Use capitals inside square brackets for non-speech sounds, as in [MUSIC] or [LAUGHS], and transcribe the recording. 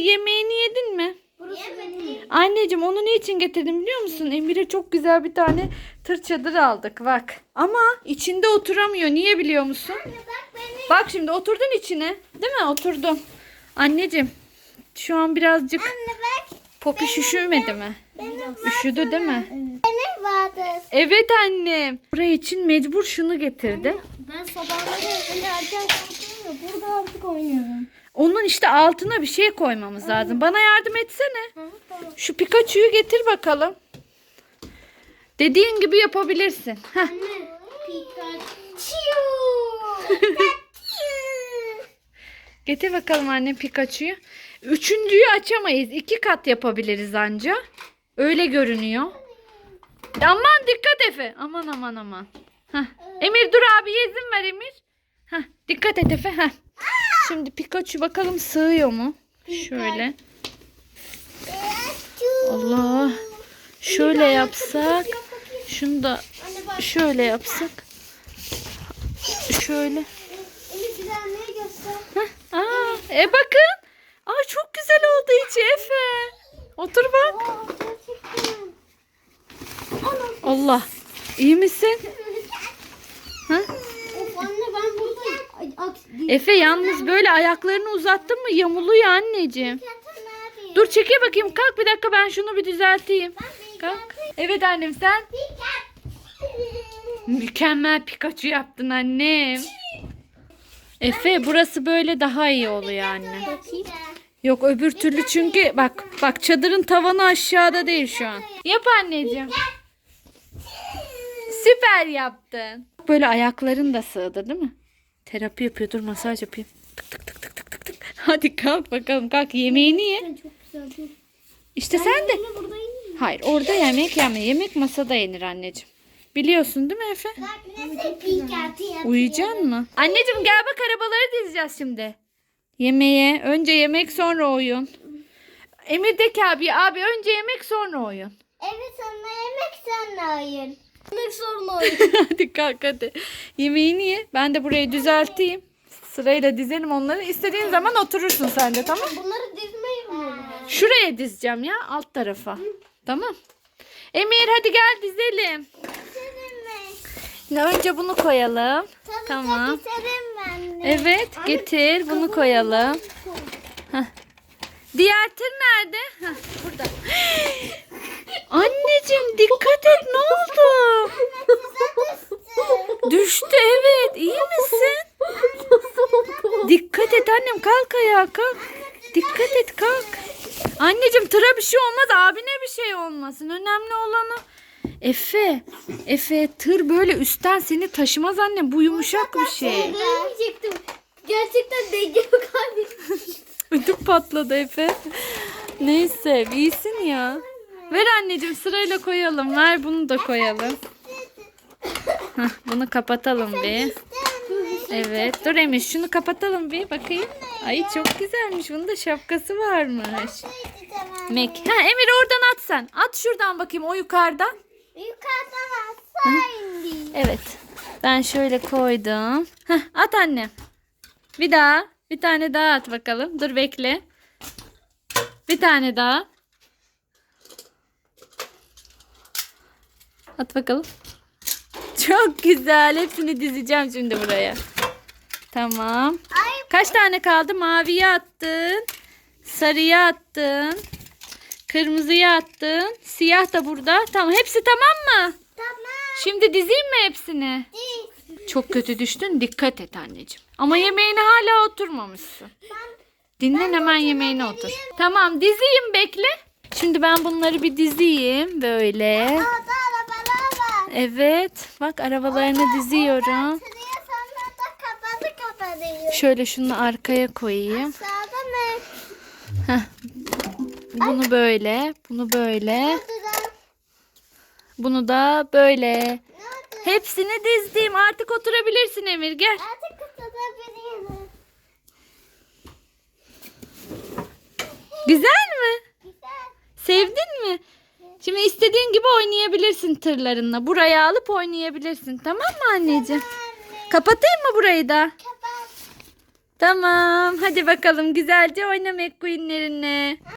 yemeğini yedin mi? Benim. Anneciğim onu ne için getirdim biliyor musun? Emir'e çok güzel bir tane tır çadır aldık bak. Ama içinde oturamıyor. Niye biliyor musun? Bak benim. Bak şimdi oturdun içine. Değil mi? Oturdum. Anneciğim şu an birazcık Anne bak. Popi üşümedi mi? Benim Üşüdü değil mi? Benim vardı. Evet annem. Buraya için mecbur şunu getirdi. Ben sabahları öyle erken kalkıyorum ya. Burada artık oynuyorum. Onun işte altına bir şey koymamız lazım. Bana yardım etsene. Şu Pikachu'yu getir bakalım. Dediğin gibi yapabilirsin. Heh. Anne. Pikachu. [LAUGHS] Getir bakalım annem Pikachu'yu. Üçüncüyü açamayız. İki kat yapabiliriz anca. Öyle görünüyor. Aman dikkat Efe. Aman aman aman. Heh. Emir dur abi izin ver Emir. Heh. Dikkat et Efe. Heh. Şimdi Pikachu bakalım sığıyor mu? Şöyle. Allah. Şöyle yapsak. Şunu da şöyle yapsak. Şöyle. Heh. Aa, e bakın. Aa çok güzel oldu içi Efe. Otur bak. Allah. İyi misin? Ha? Of anne ben burada Ay, at, Efe yalnız böyle ayaklarını uzattın mı yamuluyor anneciğim. Dur çekil bakayım. Kalk bir dakika ben şunu bir düzelteyim. Kalk. Evet annem sen mükemmel Pikachu yaptın annem. Efe burası böyle daha iyi oluyor anne. Bakayım. Yok öbür türlü çünkü bak bak çadırın tavanı aşağıda değil şu an. Yap anneciğim. Süper yaptın. Böyle ayakların da sığdı değil mi? Terapi yapıyor dur masaj yapayım. Tık tık tık tık tık tık tık. [LAUGHS] Hadi kalk bakalım kalk yemeğini ye. Çok güzel. İşte sen de. Burada. Hayır orada yemek yeme. Yemek masada yenir anneciğim. Biliyorsun değil mi Efe? Uyuyacaksın mı? Anneciğim gel bak arabaları dizeceğiz şimdi. Yemeğe. Önce yemek sonra oyun. Emir de ki abi abi önce yemek sonra oyun. Evet sonra yemek sonra oyun. Yemek sonra oyun. [LAUGHS] hadi kalk hadi. Yemeğini ye. Ben de burayı düzelteyim. Sırayla dizelim onları. İstediğin zaman oturursun sen de tamam Bunları dizmeyi mi? Şuraya dizeceğim ya alt tarafa. Tamam. Emir hadi gel dizelim. Önce bunu koyalım. Tamam. Keserim ben de. Evet getir bunu koyalım. Heh. Diğer tır nerede? Heh, burada. [GASPS] Anneciğim dikkat et ne oldu? Düştü evet iyi misin? Dikkat et annem kalk ayağa kalk. Dikkat et kalk. Anneciğim tıra bir şey olmaz abine bir şey olmasın. Önemli olan o. Efe, Efe tır böyle üstten seni taşımaz annem. Bu yumuşak bir şey. Dönmeyecektim. Gerçekten denge yok abi. [LAUGHS] Ödüm patladı Efe. Neyse iyisin ya. Ver anneciğim sırayla koyalım. Ver bunu da koyalım. [LAUGHS] Hah, bunu kapatalım bir. Evet. Dur Emir şunu kapatalım bir bakayım. Ay çok güzelmiş. Bunun da şapkası varmış. Mek. Ha Emir oradan at sen. At şuradan bakayım o yukarıdan. Yukarıdan indi. Evet. Ben şöyle koydum. Hah, at anne. Bir daha. Bir tane daha at bakalım. Dur bekle. Bir tane daha. At bakalım. Çok güzel. Hepsini dizeceğim şimdi buraya. Tamam. Ay Kaç tane kaldı? Maviye attın. Sarıya attın. Kırmızıya attın. Siyah da burada. Tamam. Hepsi tamam mı? tamam. Şimdi dizeyim mi hepsini? Diz. Çok kötü düştün. Dikkat et anneciğim. Ama yemeğine hala oturmamışsın. Dinlen hemen yemeğine otur. Tamam dizeyim bekle. Şimdi ben bunları bir dizeyim böyle. Orada arabalar var. Evet. Bak arabalarını diziyorum. Sıraya sonra da kapalı kapatıyor. Şöyle şunu arkaya koyayım. Heh. Bunu böyle. Bunu böyle. Bunu da böyle. Hepsini dizdim. Artık oturabilirsin Emir gel. Artık kapatabilirim. Güzel mi? Güzel. Sevdin mi? Şimdi istediğin gibi oynayabilirsin tırlarınla. Buraya alıp oynayabilirsin. Tamam mı anneciğim? Anne Kapatayım mı burayı da? kapat. Tamam. Hadi bakalım güzelce oyna McQueen'lerinle.